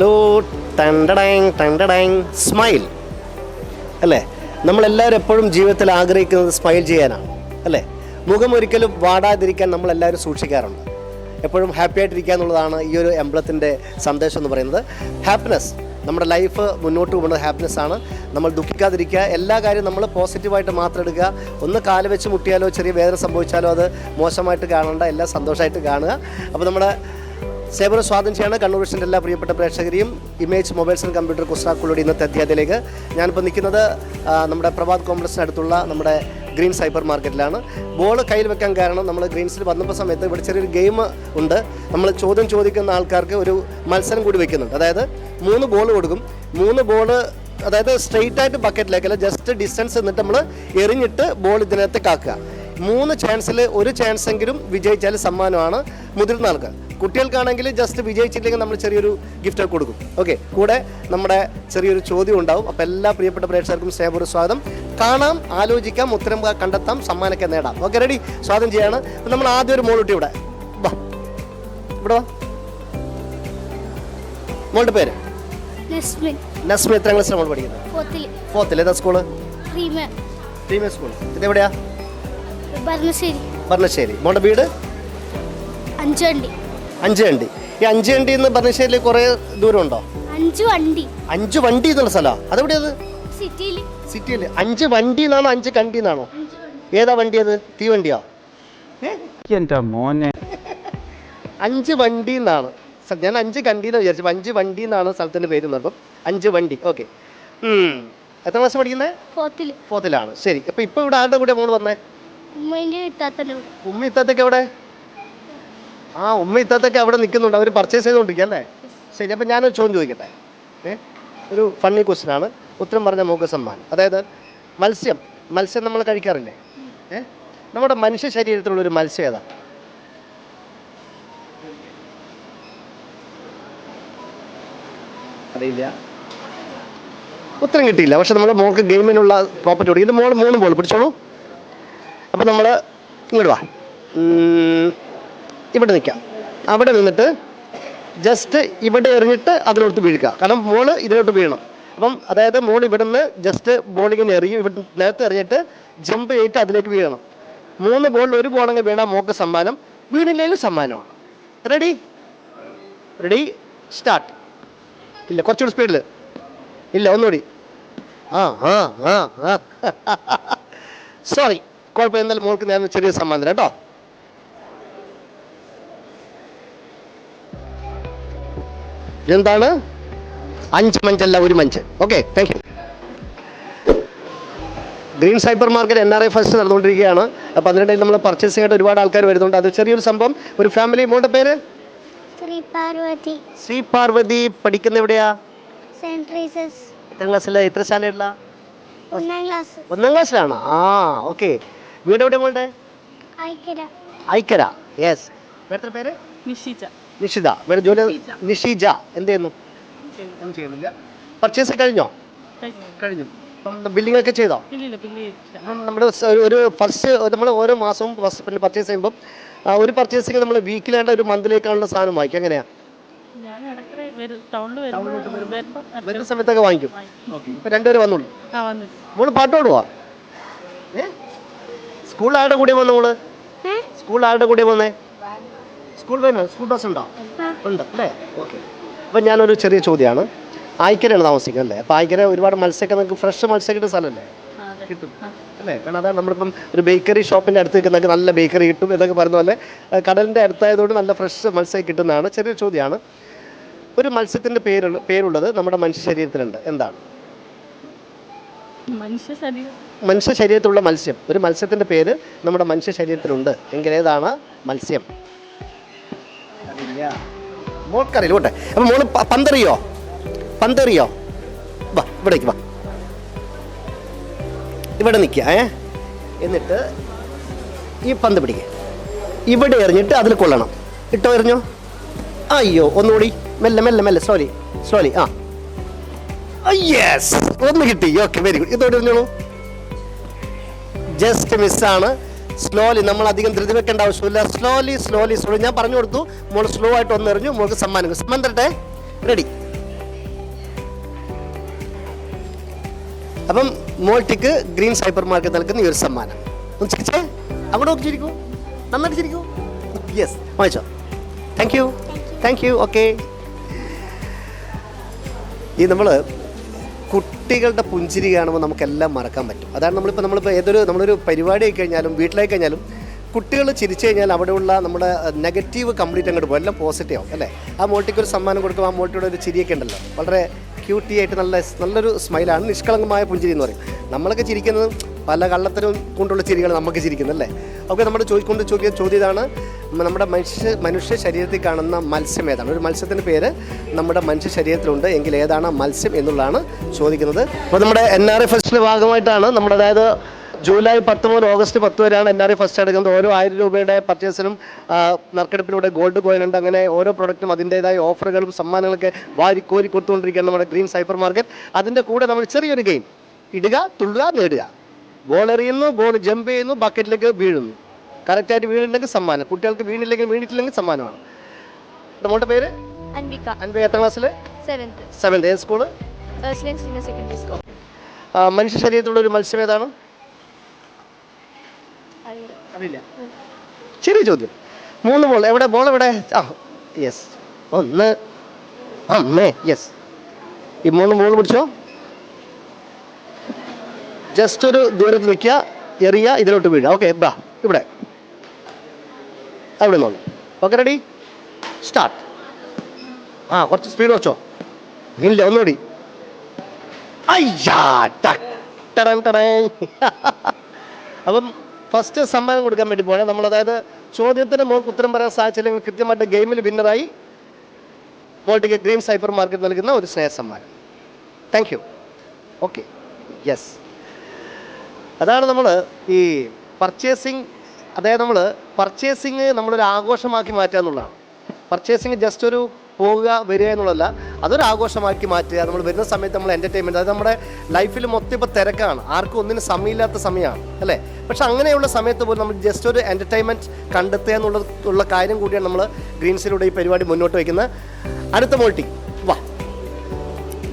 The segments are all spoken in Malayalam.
Hello ടണ്ടടാങ് ടണ്ടടാങ് smile. അല്ലേ? നമ്മളെല്ലാവരും എപ്പോഴും ജീവിതത്തിൽ ആഗ്രഹിക്കുന്നത് സ്മൈൽ ചെയ്യാനാണ്. അല്ലേ? മുഖം ഒരിക്കലും വാടാതിരിക്കാൻ നമ്മളെല്ലാവരും സൂക്ഷിക്കാറുണ്ട്. എപ്പോഴും ഹാപ്പി ആയിട്ടിരിക്കുക എന്നുള്ളതാണ് ഈ ഒരു എംബ്ലത്തിന്റെ സന്ദേശം എന്ന് പറയുന്നത്. ഹാപ്പിനെസ് നമ്മുടെ ലൈഫ് മുന്നോട്ട് പോകുന്നത് ഹാപ്പിനെസ് ആണ്. നമ്മൾ ദുഃഖിക്കാതിരിക്കുക. എല്ലാ കാര്യവും നമ്മൾ പോസിറ്റീവായിട്ട് മാത്രം എടുക്കുക. ഒന്ന് കാൽ വെച്ച് മുട്ടിയാലോ ചെറിയ വേദന സംഭവിച്ചാലോ അത് മോശമായിട്ട് കാണണ്ട. എല്ലാം സന്തോഷമായിട്ട് കാണുക. അപ്പോൾ നമ്മുടെ സേവനം ചെയ്യാണ് കണ്ണൂർ വിഷന്റെ എല്ലാ പ്രിയപ്പെട്ട പ്രേക്ഷകരെയും. ഇമേജ് മൊബൈൽസ് ആൻഡ് കമ്പ്യൂട്ടർ കുസ്താക്കുളുടെ ഇന്നത്തെ അധ്യായത്തിലേക്ക്. ഞാനിപ്പോൾ നിൽക്കുന്നത് നമ്മുടെ പ്രഭാത് കോംപ്ലക്സിനടുത്തുള്ള നമ്മുടെ ഗ്രീൻ സൈബർ മാർക്കറ്റിലാണ്. ബോൾ കയ്യിൽ വെക്കാൻ കാരണം നമ്മൾ ഗ്രീൻസിൽ വന്നപ്പോൾ സമയത്ത് ഇവിടെ ചെറിയൊരു ഗെയിം ഉണ്ട്. നമ്മൾ ചോദ്യം ചോദിക്കുന്ന ആൾക്കാർക്ക് ഒരു മത്സരം കൂടി വെക്കുന്നുണ്ട്. അതായത് മൂന്ന് ബോൾ കൊടുക്കും. മൂന്ന് ബോൾ അതായത് സ്ട്രെയിറ്റ് ആയിട്ട് ബക്കറ്റിലേക്ക് അല്ല ജസ്റ്റ് ഡിസ്റ്റൻസ് എന്നിട്ട് നമ്മൾ എറിഞ്ഞിട്ട് ബോൾ ഇതിനകത്ത് ആക്കുക. മൂന്ന് ചാൻസിൽ ഒരു ചാൻസ് എങ്കിലും വിജയിച്ചാൽ സമ്മാനമാണ് മുതിർന്ന ആൾക്ക് കുട്ടികൾക്കാണെങ്കിൽ ജസ്റ്റ് വിജയിച്ചില്ലെങ്കിൽ നമ്മൾ ചെറിയൊരു ഗിഫ്റ്റ് ഒക്കെ കൊടുക്കും. ഓക്കെ കൂടെ നമ്മുടെ ചെറിയൊരു ചോദ്യം ഉണ്ടാവും. അപ്പോൾ എല്ലാ പ്രിയപ്പെട്ട പ്രേക്ഷകർക്കും സ്നേഹപൂർവ സ്വാദം കാണാം ആലോചിക്കാം ഉത്തരം കണ്ടെത്താം സമ്മാനമൊക്കെ നേടാം. ഓക്കെ റെഡി സ്വാദം ചെയ്യാണ്. നമ്മൾ ആദ്യം ഒരു മോളുട്ടി ഇവിടെ. വാ. ഇവിടെ വാ. മോളുടെ പേര്? നസ്മി എത്ര ക്ലാസ്സിലാണ് മോൾ പഠിക്കുന്നത്? ഫോർത്തിൽ ഏതാ സ്കൂൾ പ്രീമിയർ. സ്കൂൾ ഇതെവിടെയാ? ഭരണശ്ശേരി. ഭരണശ്ശേരി. മോളുടെ വീട്? അഞ്ചണ്ടി അഞ്ച് വണ്ടി. ഈ അഞ്ച് വണ്ടി എന്ന് ഭരണശ്ശേരിയിൽ കുറേ ദൂരമുണ്ടോ? അഞ്ചു വണ്ടി. അഞ്ച് വണ്ടി എന്നുള്ള സ്ഥലമാണ് അതെവിടെയത്? സിറ്റിയിൽ സിറ്റിയിൽ അഞ്ച് വണ്ടി എന്നാണോ അഞ്ച് കണ്ടി എന്നാണോ ഏതാ വണ്ടി അത് തീവണ്ടിയോ എന്റെ മോനെ. അഞ്ച് വണ്ടി എന്നാണ് ഞാൻ അഞ്ച് കണ്ടി എന്ന് വിചാരിച്ചു അഞ്ച് വണ്ടി എന്നാണ് സ്ഥലത്തിന്റെ പേര് എന്ന് അപ്പം അഞ്ച് വണ്ടി. ഓക്കെ. എത്ര ക്ലാസ് പഠിക്കുന്നത് പോത്തിൽ ഫോർത്തിലാണ്. ശരി. അപ്പോൾ ഇപ്പോൾ ഇവിടെ ആരുടെ കൂടെ മോൾ വന്നേ? ഉമ്മ ഇത്താത്തൊക്കെ എവിടെ? ആ ഉമ്മ ഇത്താത്തൊക്കെ അവിടെ നിൽക്കുന്നുണ്ട്. അവർ പർച്ചേസ് ചെയ്തുകൊണ്ടിരിക്കുക അല്ലേ? ശരി അപ്പം ഞാനൊരു ചോദ്യം ചോദിക്കട്ടെ? ഒരു ഫണ്ണി ക്വസ്റ്റ്യൻ ആണ്. ഉത്തരം പറഞ്ഞ മോക്ക് സമ്മാനം. അതായത് മത്സ്യം. മത്സ്യം നമ്മൾ കഴിക്കാറില്ലേ? ഏ? നമ്മുടെ മനുഷ്യ ശരീരത്തിലുള്ള ഒരു മത്സ്യം ഏതാ? അറിയില്ല. ഉത്തരം കിട്ടിയില്ല. പക്ഷെ നമ്മുടെ മോൾക്ക് ഗെയിമിനുള്ള പ്രോപ്പർട്ടി കൊടുക്കും ഇത് മോൾ മൂന്ന് ബോൾ പിടിച്ചോളൂ. അപ്പം നമ്മൾ ഇങ്ങോട്ട് വാ. ഇവിടെ നിൽക്കാം അവിടെ നിന്നിട്ട് ജസ്റ്റ് ഇവിടെ എറിഞ്ഞിട്ട് അതിലോട്ട് വീഴുക. കാരണം മോൾ ഇതിലോട്ട് വീഴണം. അപ്പം അതായത് മോൾ ഇവിടെ നിന്ന് ജസ്റ്റ് ബോളിങ്ങനെ എറിയും. ഇവിടെ നേരത്തെ എറിഞ്ഞിട്ട് ജമ്പ് ചെയ്തിട്ട് അതിലേക്ക് വീഴണം. മൂന്ന് ബോളിൽ ഒരു ബോളങ്ങ് വീണാൽ മോക്ക് സമ്മാനം. വീണില്ലെങ്കിലും സമ്മാനമാണ്. റെഡി റെഡി സ്റ്റാർട്ട് ഇല്ല കുറച്ചുകൂടി സ്പീഡിൽ ഇല്ല ഒന്നുകൂടി. ആ ആ ആ സോറി കുഴപ്പമില്ല മോൾക്ക് ഞാൻ ചെറിയ സമ്മാനം കേട്ടോ. എന്താണ്? അഞ്ച് മഞ്ചല്ല ഒരു Munch. Okay thank you green cyber market N R I first നടന്നുകൊണ്ടിരിക്കുകയാണ്. അപ്പോൾ അതിനിടയിൽ നമ്മൾ പർച്ചേസ് ചെയ്യേണ്ട ഒരുപാട് ആൾക്കാർ വരുന്നുണ്ട്. അത് ചെറിയൊരു സംഭവം. ഒരു ഫാമിലി മോളുടെ പേര്? ശ്രീ പാർവതി. ശ്രീ പാർവതി പഠിക്കുന്ന എവിടെയാ? സെന്റ് ട്രീസസ് എത്ര ക്ലാസ്സിലാണ് എത്ര സ്റ്റാൻഡേർഡിലാ ഒന്നാം ക്ലാസ് ഒന്നാം ക്ലാസ്സിലാണ് ആ ഓക്കെ വീട് എവിടെ മോളുടെ? ഐക്കര. യെസ് വേറെ പേര്? നിഷിജ. നിഷിത വേറെ ജോലി നിഷീജ. എന്ത് ചെയ്യുന്നു? ഒന്നും ചെയ്യുന്നില്ല. പർച്ചേസ് കഴിഞ്ഞോ? കഴിഞ്ഞു. ബില്ലിംഗ് ഒക്കെ ചെയ്തോ? നമ്മൾ ഒരു ഫസ്റ്റ് നമ്മൾ ഓരോ മാസവും പിന്നെ പർച്ചേസ് ചെയ്യുമ്പോൾ ഒരു പർച്ചേസിങ് നമ്മൾ വീക്കിലാണ്ട് ഒരു മന്തിലേക്കാണുള്ള സാധനം വാങ്ങിക്കും എങ്ങനെയാ? വരുന്ന സമയത്തൊക്കെ വാങ്ങിക്കും. ഇപ്പൊ രണ്ടുപേരും വന്നുള്ളൂ മോൾ പാട്ട് പാടുവാ? ഏ? സ്കൂളിൽ ആരുടെ കൂടെ വന്നു നമ്മൾ സ്കൂൾ ആരുടെ കൂടെ വന്നേ? സ്കൂൾ വേണോ സ്കൂൾ ബസ് ഉണ്ടോ? ഉണ്ട് അല്ലേ? ഓക്കെ അപ്പം ഞാനൊരു ചെറിയ ചോദ്യമാണ്. ആയിക്കരയാണ് താമസിക്കുന്നത് അല്ലേ? അപ്പോൾ ആയിക്കര ഒരുപാട് മത്സ്യമൊക്കെ നമുക്ക് ഫ്രഷ് മത്സ്യം കിട്ടുന്ന സ്ഥലമല്ലേ. കിട്ടും അല്ലേ? കാരണം അതാണ് നമ്മളിപ്പം ഒരു ബേക്കറി ഷോപ്പിന്റെ അടുത്ത് നിൽക്കുന്ന നല്ല ബേക്കറി കിട്ടും എന്നൊക്കെ പറയുന്ന പോലെ കടലിന്റെ കടലിന്റെ അടുത്തായതുകൊണ്ട് നല്ല ഫ്രഷ് മത്സ്യം കിട്ടുന്നതാണ്. ചെറിയ ചോദ്യമാണ്. ഒരു മത്സ്യത്തിന്റെ പേരുള്ള പേരുള്ളത് നമ്മുടെ മനുഷ്യ ശരീരത്തിലുണ്ട്. എന്താണ്? മനുഷ്യ ശരീരം ശരീരത്തിലുള്ള മത്സ്യം. ഒരു മത്സ്യത്തിന്റെ പേര് നമ്മുടെ മനുഷ്യ ശരീരത്തിലുണ്ട് എങ്കിലേതാണ് മത്സ്യം? മോൾക്കറിയില്ല പോട്ടെ അപ്പൊ മോൾ പന്തറിയോ പന്തെറിയോ? പന്തെറിയോ? വാ ഇവിടേക്ക് വാ. ഇവിടെ നിൽക്കുക ഏ? എന്നിട്ട് ഈ പന്ത് പിടിക്കുക ഇവിടെ എറിഞ്ഞിട്ട് അതിൽ കൊള്ളണം. ഇട്ടോ എറിഞ്ഞോ? അയ്യോ ഒന്നുകൂടി. മെല്ലെ മെല്ലെ മെല്ലെ. സ്ലോലി സ്ലോലി ആ. യെസ് ഒന്ന് കിട്ടി. ഓക്കെ വെരി ഗുഡ് ഇതോട് ഇരുന്നോളൂ. ജസ്റ്റ് മിസ്സാണ് സ്ലോലി നമ്മൾ അധികം ധൃതി വെക്കേണ്ട ആവശ്യമില്ല. സ്ലോലി സ്ലോലി സ്ലോലി ഞാൻ പറഞ്ഞു കൊടുത്തു. മോൾ സ്ലോ ആയിട്ട് ഒന്ന് എറിഞ്ഞു. മോൾക്ക് സമ്മാനം. സമ്മാനം തരട്ടെ റെഡി അപ്പം മോൾട്ടിക്ക് ഗ്രീൻ സൈബർ മാർക്കറ്റ് നൽകുന്ന ഈ ഒരു സമ്മാനം. ഒന്ന് ചിരിച്ചേ. അവിടെ നോക്കി ചിരിക്കൂ. യെസ് വാങ്ങിച്ചോ. Thank you thank you okay ഈ നമ്മൾ കുട്ടികളുടെ പുഞ്ചിരി കാണുമ്പോൾ നമുക്കെല്ലാം മറക്കാൻ പറ്റും. അതാണ് നമ്മളിപ്പോൾ നമ്മളിപ്പോൾ ഏതൊരു നമ്മളൊരു പരിപാടി ആയി കഴിഞ്ഞാലും വീട്ടിലായി കഴിഞ്ഞാലും കുട്ടികൾ ചിരിച്ചു കഴിഞ്ഞാൽ അവിടെയുള്ള നമ്മുടെ നെഗറ്റീവ് കംപ്ലീറ്റ് അങ്ങോട്ട് പോകും. എല്ലാം പോസിറ്റീവ് ആവും അല്ലേ? ആ മോട്ടിക്ക് ഒരു സമ്മാനം കൊടുക്കും ആ മോട്ടിയുടെ ഒരു ചിരിയൊക്കെ ഉണ്ടല്ലോ. വളരെ ക്യൂട്ടി ആയിട്ട് നല്ല നല്ലൊരു സ്മൈലാണ് നിഷ്കളങ്കമായ പുഞ്ചിരി എന്ന് പറയും. നമ്മളൊക്കെ ചിരിക്കുന്നത് പല കള്ളത്തരം കൊണ്ടുള്ള ചിരികൾ നമുക്ക് ചിരിക്കുന്നത് അല്ലേ? ഓക്കെ നമ്മുടെ ചോദിക്കൊണ്ട് ചോദിക്കുന്ന ചോദ്യം ഇതാണ്. നമ്മുടെ മനുഷ്യ മനുഷ്യ ശരീരത്തിൽ കാണുന്ന മത്സ്യം ഏതാണ്? ഒരു മത്സ്യത്തിന്റെ പേര് നമ്മുടെ മനുഷ്യ ശരീരത്തിലുണ്ട്. എങ്കിൽ ഏതാണ് മത്സ്യം എന്നുള്ളതാണ് ചോദിക്കുന്നത്. അപ്പോൾ നമ്മുടെ എൻ ആർ ഐ ഫസ്റ്റിന്റെ ഭാഗമായിട്ടാണ് നമ്മുടെ അതായത് ജൂലൈ പത്ത് മുതൽ ഓഗസ്റ്റ് പത്ത് വരെയാണ് എൻ ആർ ഐ ഫസ്റ്റ് എടുക്കുന്നത്. ഓരോ ആയിരം രൂപയുടെ പർച്ചേസിനും നറുക്കെടുപ്പിലൂടെ ഗോൾഡ് കോയിൻ ഉണ്ട്. അങ്ങനെ ഓരോ പ്രൊഡക്റ്റും അതിന്റെതായ ഓഫറുകളും സമ്മാനങ്ങളൊക്കെ വാരി കോരി കൊടുത്തുകൊണ്ടിരിക്കുകയാണ് നമ്മുടെ ഗ്രീൻ സൈബർ മാർക്കറ്റ് അതിന്റെ കൂടെ നമ്മൾ ചെറിയൊരു ഗെയിം ഇടുക തുള്ളുക നേടുക. ബോൾ എറിയുന്നു ബോൾ ജമ്പ് ചെയ്യുന്നു ബക്കറ്റിലേക്ക് വീഴുന്നു. കറക്റ്റായിട്ട് വീണിട്ടുണ്ടെങ്കിൽ സമ്മാനം. കുട്ടികൾക്ക് വീണില്ലെങ്കിൽ വീണിട്ടില്ലെങ്കിൽ സമ്മാനമാണ്. നമ്മുടെ പേര്? അൻവിക. അൻവിക എത്ര ക്ലാസ്സിൽ സെവൻത്ത് സെവൻത്ത് ഏത് സ്കൂൾ സെക്കൻഡറി സ്കൂൾ മനുഷ്യ ശരീരത്തിലുള്ള ഒരു മത്സ്യം ഏതാണ്? അറിയില്ല. ചെറിയ ചോദ്യം. മൂന്ന് ബോൾ എവിടെ? ബോൾ എവിടെ? ആ യെസ് ഒന്ന്. അമ്മേ യെസ് ഈ മൂന്ന് ബോൾ പിടിച്ചോ? ജസ്റ്റ് ഒരു ദൂരത്ത് നിൽക്കുക എറിയ ഇതിലോട്ട് വീഴുക. ഓക്കെ ബാ ഇവിടെ. അവിടെ നിന്നോളൂ. ഓക്കെ റെഡി സ്റ്റാർട്ട് ആ കുറച്ച് സ്പീഡ് വെച്ചോ. ഇല്ല ഒന്നുകൂടി. അപ്പം ഫസ്റ്റ് സമ്മാനം കൊടുക്കാൻ വേണ്ടി പോയാൽ നമ്മൾ അതായത് ചോദ്യത്തിന് മോൾക്ക് ഉത്തരം പറയാൻ സാധിച്ചില്ലെങ്കിൽ കൃത്യമായിട്ട് ഗെയിമിൽ വിന്നറായി മോൾട്ടിക്ക് ഗ്രീൻ സൈബർ മാർക്കറ്റ് നൽകുന്ന ഒരു സ്നേഹ സമ്മാനം. താങ്ക് യു ഓക്കെ യെസ് അതാണ് നമ്മൾ ഈ പർച്ചേസിങ് അതായത് നമ്മൾ പർച്ചേസിങ് നമ്മളൊരു ആഘോഷമാക്കി മാറ്റുക എന്നുള്ളതാണ്. പർച്ചേസിങ് ജസ്റ്റ് ഒരു പോവുക വരിക എന്നുള്ളതല്ല അതൊരു ആഘോഷമാക്കി മാറ്റുക. നമ്മൾ വരുന്ന സമയത്ത് നമ്മൾ എന്റർടൈൻമെന്റ് അതായത് നമ്മുടെ ലൈഫിൽ മൊത്തം ഇപ്പോൾ തിരക്കാണ്. ആർക്കും ഒന്നിനും സമയമില്ലാത്ത സമയമാണ് അല്ലേ? പക്ഷെ അങ്ങനെയുള്ള സമയത്ത് പോലും നമ്മൾ ജസ്റ്റ് ഒരു എന്റർടൈൻമെന്റ് കണ്ടെത്തുക എന്നുള്ള ഉള്ള കാര്യം കൂടിയാണ് നമ്മൾ ഗ്രീൻസിലൂടെ ഈ പരിപാടി മുന്നോട്ട് വയ്ക്കുന്നത്. അടുത്ത മോൾട്ടി വാ.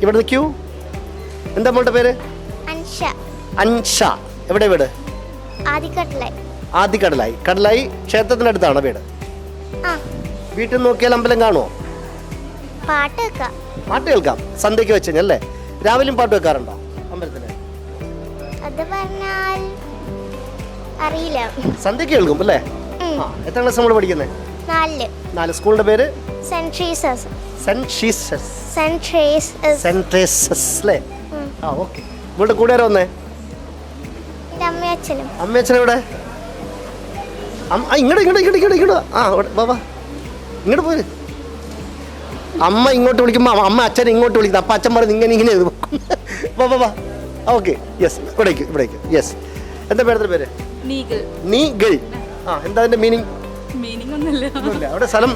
ഇവിടെ നിൽക്കൂ എന്താ മോളുടെ പേര്? അൻഷ. അൻഷ. എവിടെ വീട്? ആദിക്കട്ടിലെ. ആദ്യ കടലായി കടലായി ക്ഷേത്രത്തിനടുത്താണ് വീട്. വീട്ടിൽ നോക്കിയാൽ അമ്പലം കാണുമോ പാട്ട് കേൾക്കാം. പാട്ട് കേൾക്കാം. സന്ധ്യയ്ക്ക് വെച്ച് കഴിഞ്ഞാൽ അല്ലേ? രാവിലെയും പാട്ട് വെക്കാറുണ്ടോ അമ്പലത്തിൽ അത് പറഞ്ഞാൽ അറിയില്ല. സന്ധ്യയ്ക്ക് കേൾക്കും അല്ലേ? എത്ര ക്ലാസ് നമ്മൾ പഠിക്കുന്നത് നാലിൽ നാല്. സ്കൂളിന്റെ പേര്? Saint Teresa's saint saint Teresa's saint Teresa's അല്ലേ? ഉം. ആ ഓക്കെ. ഇവളുടെ കൂടെ ആരാ വന്നേ? എന്റെ അമ്മയും അച്ഛനും അമ്മയച്ഛൻ എവിടെ? അമ്മ- ആ, ഇങ്ങോട്ട് ഇങ്ങോട്ട് ഇങ്ങോട്ട് ഇങ്ങോട്ട് ഇങ്ങോട്ട് ആ ബാബാ ഇങ്ങോട്ട് പോര്. അമ്മ ഇങ്ങോട്ട് വിളിക്കുമ്പോൾ അമ്മ അച്ഛൻ ഇങ്ങോട്ട് വിളിക്കുന്നു. അപ്പം അച്ഛൻ പറയുന്നത് ഇങ്ങനെ ഇങ്ങനെ വാ വാ ഓക്കെ. യെസ് ഇവിടേക്ക് ഇവിടേക്ക്. യെസ് എന്താ പേരത്തിന്റെ പേര്? നീ ഗൾ ആ എന്താ അതിന്റെ മീനിങ് അവിടെ സ്ഥലം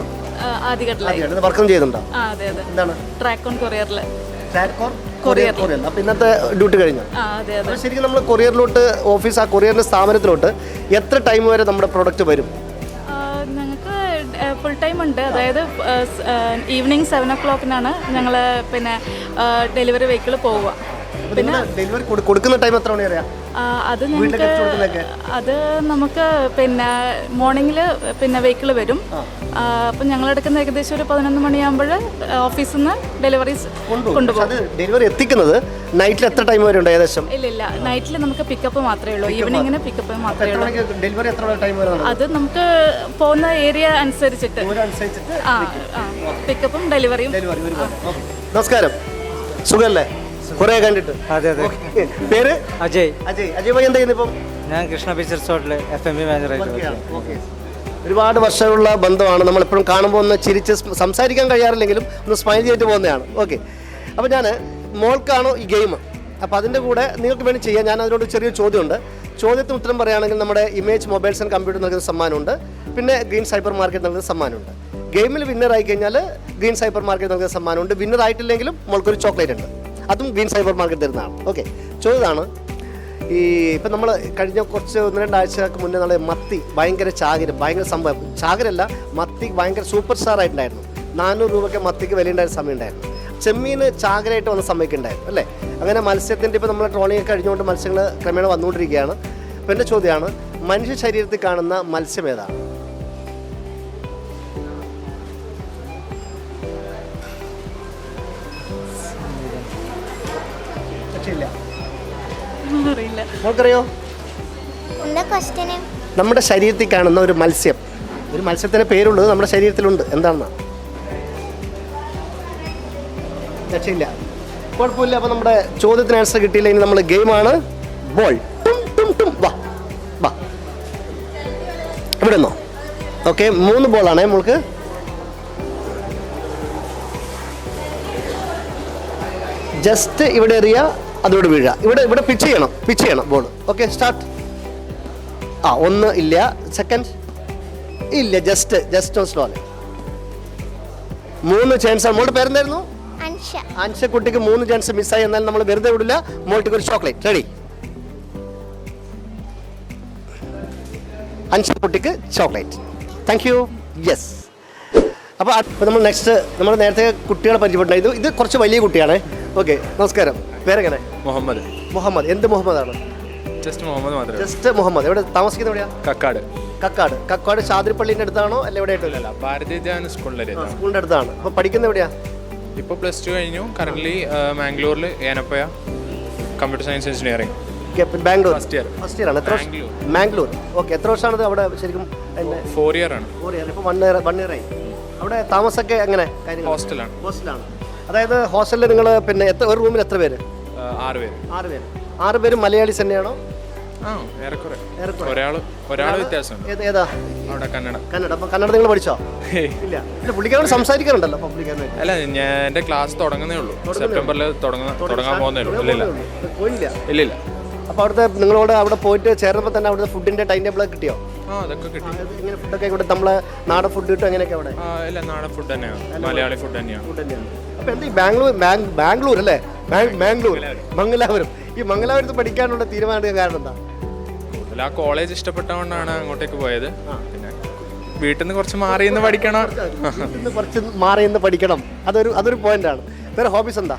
വർക്കും ചെയ്യുന്നുണ്ടോ? എന്താണ് അതെ അതെ. എന്താണ്? ട്രാക്ക് ഓൺ കൊറിയർ കൊറിയർ അപ്പം ഇന്നത്തെ ഡ്യൂട്ടി കഴിഞ്ഞു. അതെ അതെ. അപ്പോൾ ശരിക്കും നമ്മൾ കൊറിയറിലോട്ട് ഓഫീസ് ആ കൊറിയറിന്റെ സ്ഥാപനത്തിലോട്ട് എത്ര ടൈം വരെ നമ്മുടെ പ്രൊഡക്റ്റ് വരും? ഞങ്ങൾക്ക് ഫുൾ ടൈം ഉണ്ട്. അതായത് ഈവനിങ് സെവൻ ഒ ക്ലോക്കിനാണ് ഞങ്ങൾ പിന്നെ ഡെലിവറി വെഹിക്കിൾ പോവുക. പിന്നെ ഡെലിവറി കൊടുക്കുന്ന ടൈം എത്ര മണി അത് ഞങ്ങൾക്ക്? അത് നമുക്ക് പിന്നെ മോർണിംഗിൽ പിന്നെ വെഹിക്കിൾ വരും. അപ്പം ഞങ്ങൾ എടുക്കുന്ന ഏകദേശം ഒരു പതിനൊന്ന് മണിയാകുമ്പോൾ ഓഫീസിൽ നിന്ന് ഡെലിവറീസ് കൊണ്ടുപോകും. ഡെലിവറി എത്തിക്കുന്നത് നൈറ്റിൽ എത്ര ടൈം വരെ ഉണ്ട് ഏകദേശം? ഇല്ല ഇല്ല. നൈറ്റിൽ നമുക്ക് പിക്കപ്പ് മാത്രമേ ഉള്ളൂ. ഈവനിങ്ങിന് പിക്കപ്പ് മാത്രമേ ഉള്ളൂ. ഡെലിവറി എത്ര ടൈം വരെ അത് നമുക്ക് പോകുന്ന ഏരിയ അനുസരിച്ചിട്ട്. പിക്കപ്പും ഡെലിവറിയും നമസ്കാരം. സുഖല്ലേ? കുറേ കണ്ടിട്ട്. അതെ അതെ. പേര്? അജയ്. അജയ്. അജയ് ഭായി എന്താ ചെയ്യുന്നത് ഇപ്പം? ഞാൻ കൃഷ്ണ ബീച്ച് റിസോർട്ടിലെ എഫ് എം ബി മാനേജറായിട്ട്. ചെയ്യുന്നു. ഒരുപാട് വർഷമുള്ള ബന്ധമാണ്. നമ്മൾ നമ്മളെപ്പോഴും കാണുമ്പോൾ ഒന്ന് ചിരിച്ച് സംസാരിക്കാൻ കഴിയാറില്ലെങ്കിലും ഒന്ന് സ്മൈൽ ചെയ്തിട്ട് പോകുന്നതാണ്. ഓക്കെ അപ്പോൾ ഞാൻ മോൾക്കാണോ ഈ ഗെയിം അപ്പോൾ അതിന്റെ കൂടെ നിങ്ങൾക്ക് വേണ്ടി ചെയ്യാം. ഞാൻ അതിനോട് ചെറിയൊരു ചോദ്യമുണ്ട്. ചോദ്യത്തിന് ഉത്തരം പറയുകയാണെങ്കിൽ നമ്മുടെ ഇമേജ് മൊബൈൽസ് ആൻഡ് കമ്പ്യൂട്ടർ നൽകുന്ന സമ്മാനമുണ്ട്. പിന്നെ ഗ്രീൻ സൈബർ മാർക്കറ്റ് നൽകുന്ന സമ്മാനമുണ്ട്. ഗെയിമിൽ വിന്നർ ആയി കഴിഞ്ഞാൽ ഗ്രീൻ സൈബർ മാർക്കറ്റ് നൽകുന്ന സമ്മാനമുണ്ട്. വിന്നർ ആയിട്ടില്ലെങ്കിലും മോൾക്കൊരു ചോക്ലേറ്റ് ഉണ്ട്. അതും ഗ്രീൻ സൈബർ മാർക്കറ്റ് തരുന്നതാണ്. ഓക്കെ ചോദ്യമാണ് ഈ ഇപ്പം നമ്മൾ കഴിഞ്ഞ കുറച്ച് ഒന്ന് രണ്ടാഴ്ചകൾക്ക് മുന്നേ നമ്മൾ മത്തി ഭയങ്കര ചാകര ഭയങ്കര സംഭവം. ചാകരല്ല മത്തി ഭയങ്കര സൂപ്പർ സ്റ്റാർ ആയിട്ടുണ്ടായിരുന്നു. നാനൂറ് രൂപയ്ക്ക് മത്തിക്ക് വിലയുണ്ടായിരുന്ന സമയം ഉണ്ടായിരുന്നു ചെമ്മീൻ ചാകരയായിട്ട് വന്ന സമയത്തുണ്ടായിരുന്നു അല്ലേ? അങ്ങനെ മത്സ്യത്തിന്റെ ഇപ്പോൾ നമ്മൾ ട്രോളിംഗ് കഴിഞ്ഞുകൊണ്ട് മത്സ്യങ്ങൾ ക്രമേണ വന്നുകൊണ്ടിരിക്കുകയാണ്. അപ്പോൾ എന്റെ ചോദ്യമാണ് മനുഷ്യ ശരീരത്തിൽ കാണുന്ന മത്സ്യം ഏതാണ്? അറിയില്ല. നമ്മുടെ ശരീരത്തിൽ കാണുന്ന ഒരു മത്സ്യം. ഒരു മത്സ്യത്തിന് പേരുള്ളത് നമ്മുടെ ശരീരത്തിലുണ്ട്. എന്താണെന്നാ? രക്ഷയില്ല. കുഴപ്പമില്ല. അപ്പോൾ നമ്മുടെ ചോദ്യത്തിന് ആൻസർ കിട്ടിയില്ല. ഇനി നമ്മൾ ഗെയിമാണ് ബോൾ ടും ടും ടും. വാ വാ. ഇവിടെ നിന്നോ? ഓക്കെ മൂന്ന് ബോളാണേ നമ്മൾക്ക് ജസ്റ്റ് ഇവിടെ എറിയ. അതോട് വീഴുക. ഇവിടെ ഇവിടെ പിച്ച് ചെയ്യണം പിച്ച് ചെയ്യണം ബോൾ ഓക്കെ സ്റ്റാർട്ട് ആ ഒന്ന് ഇല്ല സെക്കൻഡ് ഇല്ല ജസ്റ്റ് ജസ്റ്റ് സ്ലോ മൂന്ന് ചാൻസ് ആണ്. മോളുടെ പേരെന്തായിരുന്നു? അൻഷ. അൻഷക്കുട്ടിക്ക് മൂന്ന് ചാൻസ് മിസ്സായി എന്നാൽ നമ്മൾ വെറുതെ വിടില്ല. മോൾക്ക് ഒരു ചോക്ലേറ്റ് റെഡി അൻഷ അൻഷക്കുട്ടിക്ക് ചോക്ലേറ്റ് താങ്ക് യു യെസ് അപ്പോൾ അപ്പോൾ നമ്മൾ നെക്സ്റ്റ് നമ്മൾ നേരത്തെ കുട്ടികളെ പരിചയപ്പെട്ടു ഇത് കുറച്ച് വലിയ കുട്ടിയാണ്. ഓക്കെ നമസ്കാരം. പേരെങ്ങനെ? മുഹമ്മദ്. മുഹമ്മദ്. എന്ത് മുഹമ്മദാണ്? ജസ്റ്റ് മുഹമ്മദ് മാത്രം ജസ്റ്റ് മുഹമ്മദ്. എവിടെ താമസിക്കുന്ന എവിടെയാണ് കക്കാട്. കക്കാട്. കക്കാട് ചാതിരിപ്പള്ളിന്റെ അടുത്താണോ അല്ല എവിടെയായിട്ടില്ല അല്ല ഭാരതീയ ധ്യാന സ്കൂളിലെ സ്കൂളിന്റെ അടുത്താണ്. അപ്പോൾ പഠിക്കുന്ന എവിടെയാ? ഇപ്പോൾ പ്ലസ് ടു കഴിഞ്ഞു. Currently മാംഗ്ലൂരിൽ Yenepoya computer science engineering Bangalore. First year first year ആണ്. എത്ര വർഷം? മാംഗ്ലൂർ. ഓക്കെ എത്ര വർഷമാണ് അവിടെ ശരിക്കും ഫോർ ഇയർ ആണ്. ഫോർ ഇയർ ഇപ്പോൾ വൺ ഇയർ വൺ ഇയർ ആയി. അവിടെ താമസമൊക്കെ എങ്ങനെ? കാര്യങ്ങൾ ഹോസ്റ്റലാണ്. ഹോസ്റ്റലാണ്. അതായത് ഹോസ്റ്റലിൽ നിങ്ങൾ പിന്നെ എത്ര ഒരു റൂമിൽ എത്ര പേര്? ആറ് പേര്. ആറ് പേര്. ആറ് പേരും മലയാളീസ് തന്നെയാണോ? ഏത് കന്നഡ. കന്നഡ. അപ്പം കന്നഡ നിങ്ങൾ പഠിച്ചോ? ഇല്ല. പുള്ളിക്കാരോട് സംസാരിക്കാറുണ്ടല്ലോ അല്ല ഞാൻ ക്ലാസ് തുടങ്ങുന്നേ ഉള്ളൂ. സെപ്റ്റംബറിൽ തുടങ്ങാൻ പോകുന്നേ ഉള്ളൂ. ഇല്ല ഇല്ല അപ്പോൾ അവിടുത്തെ നിങ്ങളോട് അവിടെ പോയിട്ട് ചേർന്നപ്പോൾ തന്നെ അവിടുത്തെ ഫുഡിന്റെ ടൈം ടേബിൾ കിട്ടിയോ? ആ അതൊക്കെ കിട്ടി. ഇങ്ങനെ ഫുഡൊക്കെ ഇവിടെ നമ്മളെ നാടൻ ഫുഡ് കിട്ടും എങ്ങനെയൊക്കെ അവിടെ? ആ ഇല്ല നാടൻ ഫുഡ് തന്നെയാണ് മലയാളി ഫുഡ് തന്നെയാണ് ഫുഡ് തന്നെയാണ്. അപ്പോൾ എന്താ ഈ ബാംഗ്ലൂർ ബാംഗ്ലൂർ അല്ലേ? ബാംഗ്ലൂർ. മംഗലാപുരം. ഈ മംഗലാപുരത്ത് പഠിക്കാനുള്ള തീരുമാനം കാരണം എന്താ? കൂടുതൽ ആ കോളേജ് ഇഷ്ടപ്പെട്ടതുകൊണ്ടാണ് അങ്ങോട്ടേക്ക് പോയത്. പിന്നെ വീട്ടിൽ നിന്ന് കുറച്ച് മാറി നിന്ന് പഠിക്കണം. കുറച്ച് മാറി നിന്ന് പഠിക്കണം. അതൊരു അതൊരു പോയിന്റാണ് വേറെ ഹോബീസ് എന്താ?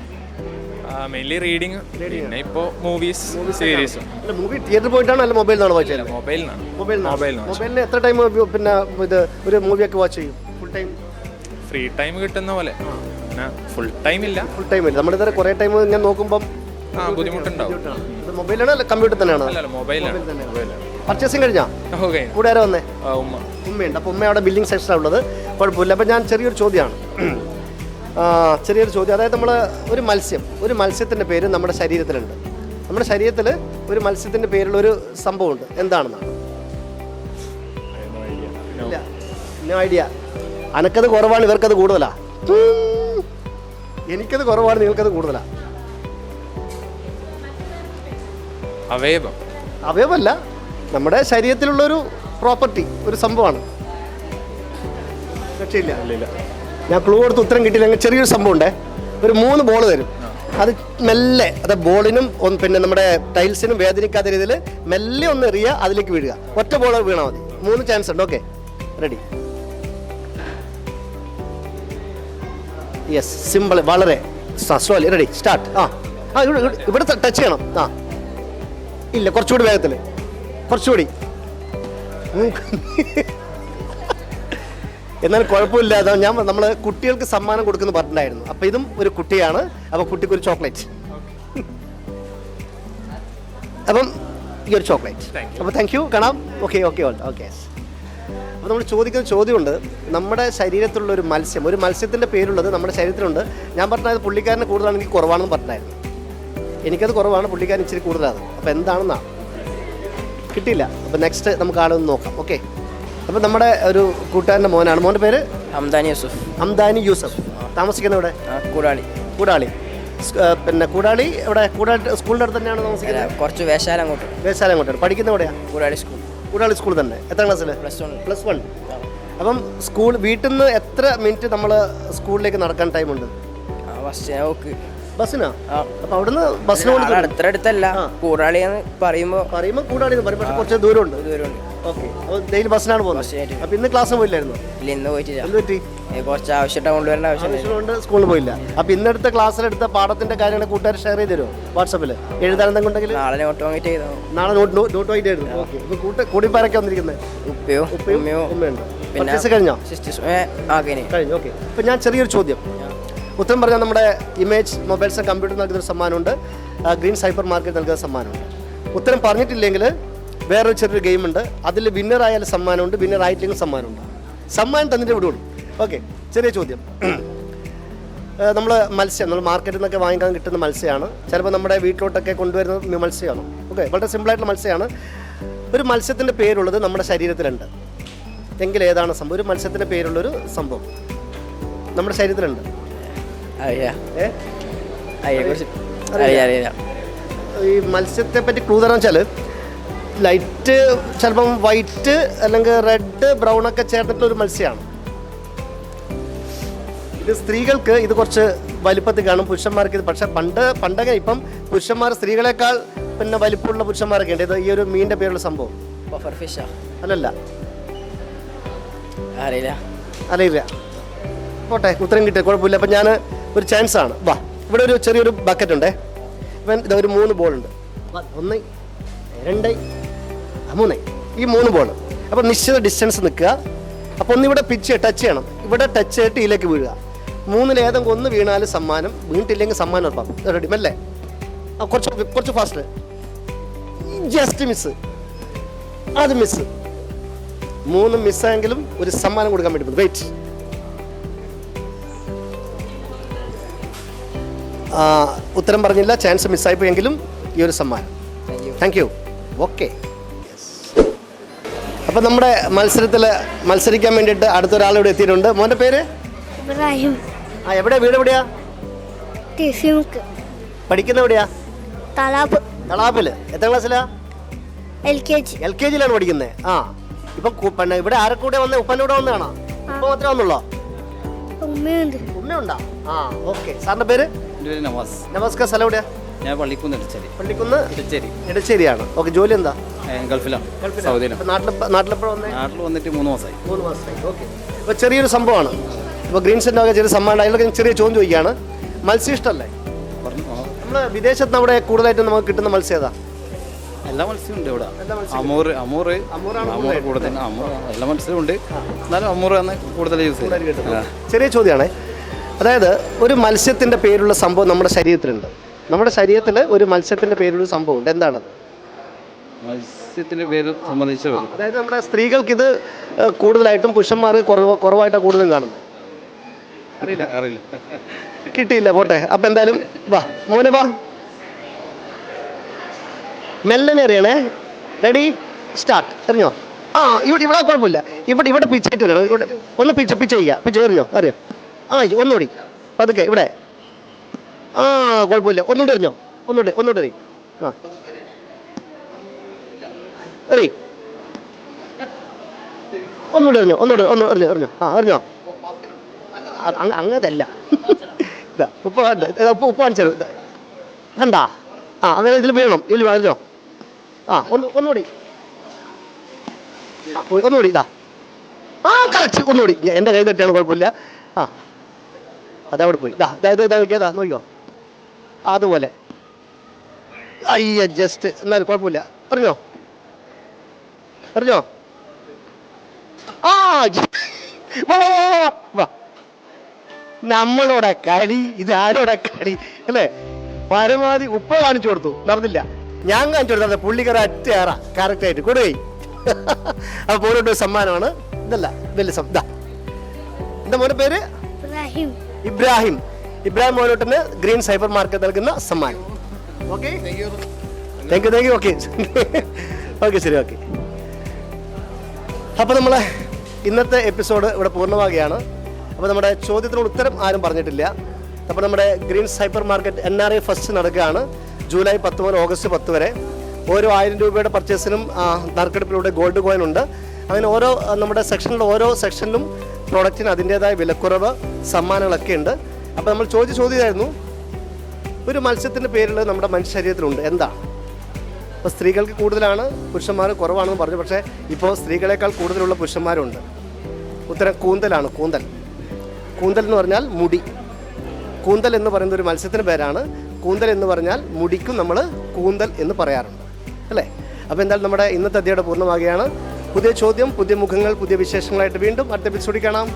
മെയിൻലി റീഡിങ് പിന്നെ ഇപ്പോ മൂവീസ് സീരീസും അല്ല മൂവി തിയേറ്ററിൽ പോയിട്ടാണോ അല്ല മൊബൈലിനാണോ വാച്ച് ചെയ്യുന്നത് മൊബൈലിനാണ് മൊബൈലിൽ എത്ര ടൈം പിന്നെ ഇത് ഒരു മൂവിയൊക്കെ വാച്ച് ചെയ്യും? ഫുൾ ടൈം ഫ്രീ ടൈം കിട്ടുന്ന പോലെ. പിന്നെ ഫുൾ ടൈം ഇല്ല. ഫുൾ ടൈം ഇല്ല. നമ്മളിതുവരെ കുറേ ടൈം ഞാൻ നോക്കുമ്പോൾ ആ ബുദ്ധിമുട്ടുണ്ടാവും. ഇത് മൊബൈലാണോ അല്ല കമ്പ്യൂട്ടർ തന്നെയാണോ മൊബൈലാണ് പർച്ചേസിങ് കഴിഞ്ഞാ? കൂടെ ആരാ വന്നേ? ഉമ്മ. ഉമ്മയുണ്ട്. അപ്പൊ ഉമ്മ അവിടെ ബില്ലിംഗ് സെക്ഷനാണ് ഉള്ളത് കുഴപ്പമില്ല. അപ്പോൾ ഞാൻ ചെറിയൊരു ചോദ്യമാണ്. ചെറിയൊരു ചോദ്യം. അതായത് നമ്മൾ ഒരു മത്സ്യം ഒരു മത്സ്യത്തിന്റെ പേര് നമ്മുടെ ശരീരത്തിലുണ്ട്. നമ്മുടെ ശരീരത്തിൽ ഒരു മത്സ്യത്തിന്റെ പേരുള്ള ഒരു സംഭവമുണ്ട്. എന്താണെന്നാണ്? ഇല്ല. No idea. അനക്കത് കുറവാണ് ഇവർക്കത് കൂടുതലാ. എനിക്കത് കുറവാണ് നിങ്ങൾക്കത് കൂടുതലാ. അവയവം. അവയവല്ല നമ്മുടെ ശരീരത്തിലുള്ള ഒരു പ്രോപ്പർട്ടി ഒരു സംഭവമാണ്. രക്ഷയില്ല. ഞാൻ ക്ലൂ കൊടുത്ത് ഉത്തരം കിട്ടിയില്ല. അങ്ങനെ ചെറിയൊരു സംഭവം ഉണ്ടേ ഒരു മൂന്ന് ബോൾ തരും അത് മെല്ലെ അത് ബോളിനും പിന്നെ നമ്മുടെ ടൈൽസിനും വേദനിക്കാത്ത രീതിയിൽ മെല്ലെ ഒന്ന് എറിയുക അതിലേക്ക് വീഴുക. ഒറ്റ ബോൾ വീണാൽ മതി. മൂന്ന് ചാൻസ് ഉണ്ട്. ഓക്കെ റെഡി യെസ് സിമ്പിൾ വളരെ. സ്ലോലി റെഡി സ്റ്റാർട്ട് ആ. ആ ഇവിടെ ടച്ച് ചെയ്യണം. ആ. ഇല്ല കുറച്ചുകൂടി വേഗത്തിൽ കുറച്ചുകൂടി. ഉം. എന്നാൽ കുഴപ്പമില്ല. അതാ ഞാൻ നമ്മൾ കുട്ടികൾക്ക് സമ്മാനം കൊടുക്കുന്നു പറഞ്ഞിട്ടുണ്ടായിരുന്നു അപ്പോൾ ഇതും ഒരു കുട്ടിയാണ്. അപ്പോൾ കുട്ടിക്ക് ഒരു ചോക്ലേറ്റ്. അപ്പം ഈ ഒരു ചോക്ലേറ്റ്. അപ്പോൾ താങ്ക് യു കാണാം. ഓക്കെ ഓക്കെ ഓക്കെ അപ്പോൾ നമ്മൾ ചോദിക്കുന്ന ചോദ്യമുണ്ട്. നമ്മുടെ ശരീരത്തിലുള്ള ഒരു മത്സ്യം ഒരു മത്സ്യത്തിന്റെ പേരുള്ളത് നമ്മുടെ ശരീരത്തിലുണ്ട്. ഞാൻ പറഞ്ഞത് പുള്ളിക്കാരന് കൂടുതലാണെങ്കിൽ കുറവാണെന്ന് പറഞ്ഞിട്ടുണ്ടായിരുന്നു എനിക്കത് കുറവാണ് പുള്ളിക്കാരൻ ഇച്ചിരി കൂടുതലാണ്. അപ്പോൾ എന്താണെന്നാണ് കിട്ടിയില്ല. അപ്പോൾ നെക്സ്റ്റ് നമുക്ക് ആളൊന്ന് നോക്കാം. ഓക്കെ അപ്പോൾ നമ്മുടെ ഒരു കൂട്ടുകാരന്റെ മോനാണ്. മോന്റെ പേര്? അംദാനി യൂസഫ്. അംദാനി യൂസഫ്. താമസിക്കുന്ന ഇവിടെ കൂടാളി. കൂടാളി. പിന്നെ കൂടാളി ഇവിടെ കൂടാളി സ്കൂളിന്റെ അടുത്ത് തന്നെയാണ് താമസിക്കുന്നത്? കുറച്ച് വേശാല അങ്ങോട്ട്. വേശാല അങ്ങോട്ടാണ് പഠിക്കുന്ന എവിടെയാണ് കൂടാളി സ്കൂൾ. കൂടാളി സ്കൂൾ തന്നെ. എത്ര ക്ലാസ്സിൽ? Plus one. Plus one. അപ്പം സ്കൂൾ വീട്ടിൽ നിന്ന് എത്ര മിനിറ്റ് നമ്മൾ സ്കൂളിലേക്ക് നടക്കാൻ ടൈമുണ്ട് ബസ്സിനാ? അപ്പൊ അവിടുന്ന് ബസ്സിന് കൊണ്ട് തരും. അത്ര അടുത്തല്ല കൂടാളിന്ന് പറയുമ്പോ പറയുമ്പോൾ കൂടാടി പറയും. പക്ഷെ കുറച്ച് ദൂരമുണ്ട്. ദൂരമുണ്ട്. ഓക്കെ. അപ്പോൾ ഡെയിലി ബസ്സിനാണ് പോകുന്നത്? ബസ്സിനായിട്ട്. അപ്പൊ ഇന്ന് ക്ലാസ് പോയില്ലായിരുന്നു? ഇല്ല ഇന്ന് പോയിട്ടില്ല. എന്ത് പറ്റി കുറച്ച് ആവശ്യമായിട്ട് കൊണ്ടുവരേണ്ട ആവശ്യമുണ്ട് സ്കൂളിൽ പോയില്ല. അപ്പൊ ഇന്നെടുത്ത ക്ലാസ്സിലെടുത്ത പാഠത്തിന്റെ കാര്യങ്ങൾ കൂട്ടുകാർ ഷെയർ ചെയ്ത് തരുമോ? വാട്സപ്പിൽ? എഴുതാൻ എന്തെങ്കിലും ഉണ്ടെങ്കിൽ? നാളെ നോട്ട് വാങ്ങിട്ട് ചെയ്തോ നാളെ നോട്ട് നോട്ട് വായിട്ട് എഴുതും. ഓക്കെ. ഇപ്പൊ കൂട്ട കൂടിപ്പാരൊക്കെ വന്നിരിക്കുന്നത്? ഉപ്പയോ ഉപ്പയോ ഉമ്മയോ ഉമ്മയുണ്ട്. പിന്നെ കഴിഞ്ഞോ? കഴിഞ്ഞു. ഓക്കെ. ഇപ്പം ഞാൻ ചെറിയൊരു ചോദ്യം. ഉത്തരം പറഞ്ഞാൽ നമ്മുടെ ഇമേജ് മൊബൈൽസ് കമ്പ്യൂട്ടർ നൽകുന്ന ഒരു സമ്മാനമുണ്ട് ഗ്രീൻ സൈബർ മാർക്കറ്റ് നൽകുന്ന സമ്മാനമുണ്ട്. ഉത്തരം പറഞ്ഞിട്ടില്ലെങ്കിൽ വേറൊരു ചെറിയൊരു ഗെയിമുണ്ട്. അതിൽ വിന്നർ ആയാലും സമ്മാനമുണ്ട് വിന്നർ ആയിട്ടില്ലെങ്കിൽ സമ്മാനമുണ്ട്. സമ്മാനം തന്നിട്ട് വിടുള്ളൂ. ഓക്കെ ചെറിയ ചോദ്യം. നമ്മൾ മത്സ്യം നമ്മൾ മാർക്കറ്റിൽ നിന്നൊക്കെ വാങ്ങിക്കാൻ കിട്ടുന്ന മത്സ്യമാണ് ചിലപ്പോൾ നമ്മുടെ വീട്ടിലോട്ടൊക്കെ കൊണ്ടുവരുന്ന മത്സ്യമാണ്. ഓക്കെ വളരെ സിമ്പിളായിട്ടുള്ള മത്സ്യമാണ് ഒരു മത്സ്യത്തിന്റെ പേരുള്ളത് നമ്മുടെ ശരീരത്തിലുണ്ട്. എങ്കിൽ ഏതാണ് സംഭവം? ഒരു മത്സ്യത്തിന്റെ പേരുള്ളൊരു സംഭവം. നമ്മുടെ ശരീരത്തിലുണ്ട്. ഈ മത്സ്യത്തെ പറ്റി ക്ലൂ തരാന്ന് വെച്ചാൽ ലൈറ്റ് ചിലപ്പം വൈറ്റ് അല്ലെങ്കിൽ റെഡ് ബ്രൗൺ ഒക്കെ ചേർന്നിട്ടുള്ള ഒരു മത്സ്യമാണ് ഇത് സ്ത്രീകൾക്ക് ഇത് കുറച്ച് വലിപ്പത്തിൽ കാണും പുരുഷന്മാർക്ക് ഇത്. പക്ഷെ പണ്ട് പണ്ടൊക്കെ ഇപ്പം പുരുഷന്മാർ സ്ത്രീകളെക്കാൾ പിന്നെ വലിപ്പമുള്ള പുരുഷന്മാരൊക്കെ ഉണ്ട്. ഇത് ഈ ഒരു മീനിന്റെ പേരുള്ള സംഭവം. ഫിഷാ അല്ലല്ല. അറിയില്ല അറിയില്ല. പോട്ടെ ഉത്തരം കിട്ടിയ കുഴപ്പമില്ല. അപ്പം ഞാൻ ഒരു ചാൻസ് ആണ്. വാ ഇവിടെ ഒരു ചെറിയൊരു ബക്കറ്റ് ഉണ്ടേ. ഇവൻ ഇതൊരു ഒരു മൂന്ന് ബോൾ ഉണ്ട്. ഒന്ന് രണ്ട്. മൂന്ന്. ഈ മൂന്ന് ബോൾ അപ്പോൾ നിശ്ചിത ഡിസ്റ്റൻസ് നിൽക്കുക. അപ്പോൾ ഒന്നിവിടെ പിച്ച് ടച്ച് ചെയ്യണം. ഇവിടെ ടച്ച് ചെയ്തിട്ട് ഇതിലേക്ക് വീഴുക. മൂന്നിൽ ഏതെങ്കിലും ഒന്ന് വീണാൽ സമ്മാനം. വീണിട്ടില്ലെങ്കിൽ സമ്മാനം ഉറപ്പാക്കും റെഡി അല്ലേ ആ കുറച്ച് കുറച്ച് ഫാസ്റ്റ് ജസ്റ്റ് മിസ് അത് മിസ് മൂന്ന് മിസ്സായെങ്കിലും ഒരു സമ്മാനം കൊടുക്കാൻ വേണ്ടി വെയിറ്റ് ഉത്തരം പറഞ്ഞില്ല. ചാൻസ് മിസ്സായിപ്പോയെങ്കിലും ഈ ഒരു സമ്മാനം. താങ്ക് യു ഓക്കെ അപ്പം നമ്മുടെ മത്സരത്തിൽ മത്സരിക്കാൻ വേണ്ടിയിട്ട് അടുത്തൊരാൾ ഇവിടെ എത്തിയിട്ടുണ്ട്. മോന്റെ പേര്? ഇബ്രാഹിം. ആ എവിടെ വീട് എവിടെയാ? പഠിക്കുന്ന എവിടെയാ? തളാപ്പ്. തളാപ്പിൽ എത്ര ക്ലാസ്സിലാ? L K G. L K ജിയിലാണ് പഠിക്കുന്നത് ആ ഇപ്പൊ പിന്നെ ഇവിടെ ആരെ കൂടെ വന്നേ? ഉപ്പന്റെ കൂടെ വന്നതാണോ? ഇപ്പൊ മാത്രമേ വന്നുള്ളോ? ഉമ്മയുണ്ട്. ഉമ്മയുണ്ടോ? ആ ഓക്കെ. സാറിന്റെ പേര്? നവാസ്. സ്ഥലം എവിടെയാ? ഞാൻ പള്ളിക്കുന്ന് ഇടച്ചേരി. പള്ളിക്കുന്ന്? ഇടച്ചേരി. ഇടച്ചേരിയാണ്. ഓക്കെ ജോലി എന്താ? ഗൾഫിലാണ്. സൗദിയിലാണ്. നാട്ടിൽ നാട്ടിലെപ്പോഴും വന്നേ? നാട്ടിൽ വന്നിട്ട് മൂന്ന് മാസമായി മൂന്ന് മാസമായി ഓക്കെ. ഇപ്പോൾ ചെറിയൊരു സംഭവമാണ്. ഇപ്പോൾ ഗ്രീൻ സെന്റ് ഒക്കെ ചെറിയ സമ്മാനം അതിലൊക്കെ ചെറിയ ചോദ്യം ചോദിക്കുകയാണ്. മത്സ്യം ഇഷ്ടമല്ലേ നമ്മൾ വിദേശത്ത് നമ്മുടെ കൂടുതലായിട്ട് നമുക്ക് കിട്ടുന്ന മത്സ്യം ഏതാ? എല്ലാ മത്സ്യവും ഉണ്ട് ഇവിടെ. Amur Amur. അമൂർ അമൂർ അമൂറാണ് അമൂർ കൂടുതൽ അമൂർ എല്ലാ മത്സ്യവും ഉണ്ട്. എന്നാലും അമൂർ ആണ് കൂടുതൽ യൂസ് ചെയ്യുന്നത്. ചെറിയ ചോദ്യമാണ്. അതായത് ഒരു മത്സ്യത്തിന്റെ പേരുള്ള സംഭവം നമ്മുടെ ശരീരത്തിലുണ്ട്. നമ്മുടെ ശരീരത്തിൽ ഒരു മത്സ്യത്തിന്റെ പേരൊരു സംഭവം ഉണ്ട് എന്താണത് മത്സ്യത്തിന്റെ പേര് സംബന്ധിച്ച് അതായത് നമ്മുടെ സ്ത്രീകൾക്ക് ഇത് കൂടുതലായിട്ടും പുരുഷന്മാർ കുറവ് കുറവായിട്ടാണ് കൂടുതലും കാണുന്നത്. അറിയില്ല. അറിയില്ല. കിട്ടിയില്ല. പോട്ടെ. അപ്പം എന്തായാലും വാ. മോനെ വാ. മെല്ലനെ അറിയണേ. റെഡി സ്റ്റാർട്ട് എറിഞ്ഞോ? ആ ഇവിടെ ഇവിടെ കുഴപ്പമില്ല. ഇവിടെ ഇവിടെ പിച്ചായിട്ട് വരണം ഇവിടെ ഒന്ന് പിച്ച് പിച്ച് ചെയ്യുക. പിച്ച് എറിഞ്ഞോ അറിയോ? ആ ഒന്നുകൂടി. പതുക്കെ ഇവിടെ. ആ കുഴപ്പമില്ല. ഒന്നുകൂടെ എറിഞ്ഞോ? ഒന്നുകൂടെ ഒന്നുകൂടെ എറി. ആ. എറി. ഒന്നുകൂടെ എറിഞ്ഞോ? ഒന്നുകൂടി ഒന്ന് എറിഞ്ഞോ എറിഞ്ഞോ. ആ എറിഞ്ഞോ. അങ്ങനല്ല ഇതാ ഉപ്പ ഉപ്പ ഉപ്പ കാണിച്ചത്. കണ്ടാ ആ അങ്ങനെ ഇതിൽ വേണം ഇതിൽ വീഴോ ആ ഒന്ന് ഒന്നുകൂടി. ഒന്നുകൂടി ഇതാ. ആ കറക്റ്റ് ഒന്നുകൂടി. എന്റെ കൈ തട്ടിയാണ് കുഴപ്പമില്ല. ആ. അതവിടെ പോയി. ഇതാ ഇതാ ഇത് നോക്കിയോ അതുപോലെ. അയ്യ ജസ്റ്റ് എന്നാലും കുഴപ്പമില്ല. അറിഞ്ഞോ അറിഞ്ഞോ ആ വാ, നമ്മളോടെ കളി ഇതാരോടെ കളി അല്ലേ? പരമാവധി ഉപ്പ കാണിച്ചു കൊടുത്തു. നടന്നില്ല. ഞാൻ കാണിച്ചു കൊടുത്തത് പുള്ളിക്കറ അറ്റേറ കറക്റ്റ് ആയിട്ട്. കൊടുകൈ അപ്പൊ പോരോട്ട് സമ്മാനമാണ്. ഇതല്ല വലിയ സം ഇതാ എന്താ മോന്റെ പേര്? ഇബ്രാഹിം. ഇബ്രാഹിം. ഇബ്രാഹിം മോനോട്ടിന് ഗ്രീൻ സൈബർ മാർക്കറ്റ് നൽകുന്ന സമ്മാനം. Okay thank you thank you okay okay ശരി ഓക്കെ അപ്പോൾ നമ്മളെ ഇന്നത്തെ എപ്പിസോഡ് ഇവിടെ പൂർണമാകുകയാണ് അപ്പോൾ നമ്മുടെ ചോദ്യത്തിനുള്ള ഉത്തരം ആരും പറഞ്ഞിട്ടില്ല. അപ്പോൾ നമ്മുടെ green cyber market N R I first നടക്കുകയാണ്. ജൂലൈ പത്ത് മുതൽ ഓഗസ്റ്റ് പത്ത് വരെ. ഓരോ ആയിരം രൂപയുടെ പർച്ചേസിനും നറുക്കെടുപ്പിലൂടെ ഗോൾഡ് കോയിൻ ഉണ്ട്. അങ്ങനെ ഓരോ നമ്മുടെ സെക്ഷനിലും ഓരോ സെക്ഷനിലും പ്രോഡക്റ്റിന് അതിന്റേതായ വിലക്കുറവ് സമ്മാനങ്ങളൊക്കെ ഉണ്ട്. അപ്പോൾ നമ്മൾ ചോദിച്ച ചോദ്യമായിരുന്നു ഒരു മത്സ്യത്തിന്റെ പേരുള്ളത് നമ്മുടെ മനുഷ്യ ശരീരത്തിലുണ്ട്. എന്താ? അപ്പോൾ സ്ത്രീകൾക്ക് കൂടുതലാണ് പുരുഷന്മാർ കുറവാണെന്ന് പറഞ്ഞു. പക്ഷേ ഇപ്പോൾ സ്ത്രീകളെക്കാൾ കൂടുതലുള്ള പുരുഷന്മാരുണ്ട്. ഉത്തരം കൂന്തലാണ് കൂന്തൽ. കൂന്തൽ എന്ന് പറഞ്ഞാൽ മുടി. കൂന്തൽ എന്ന് പറയുന്ന ഒരു മത്സ്യത്തിന്റെ പേരാണ്. കൂന്തൽ എന്ന് പറഞ്ഞാൽ മുടിക്കും നമ്മൾ കൂന്തൽ എന്ന് പറയാറുണ്ട്. അല്ലേ? അപ്പോൾ എന്തായാലും നമ്മുടെ ഇന്നത്തെ അധ്യയുടെ പൂർണമാകുകയാണ്. പുതിയ ചോദ്യം പുതിയ മുഖങ്ങൾ പുതിയ വിശേഷങ്ങളായിട്ട് വീണ്ടും അടുത്ത എപ്പിസോഡിൽ കാണാം.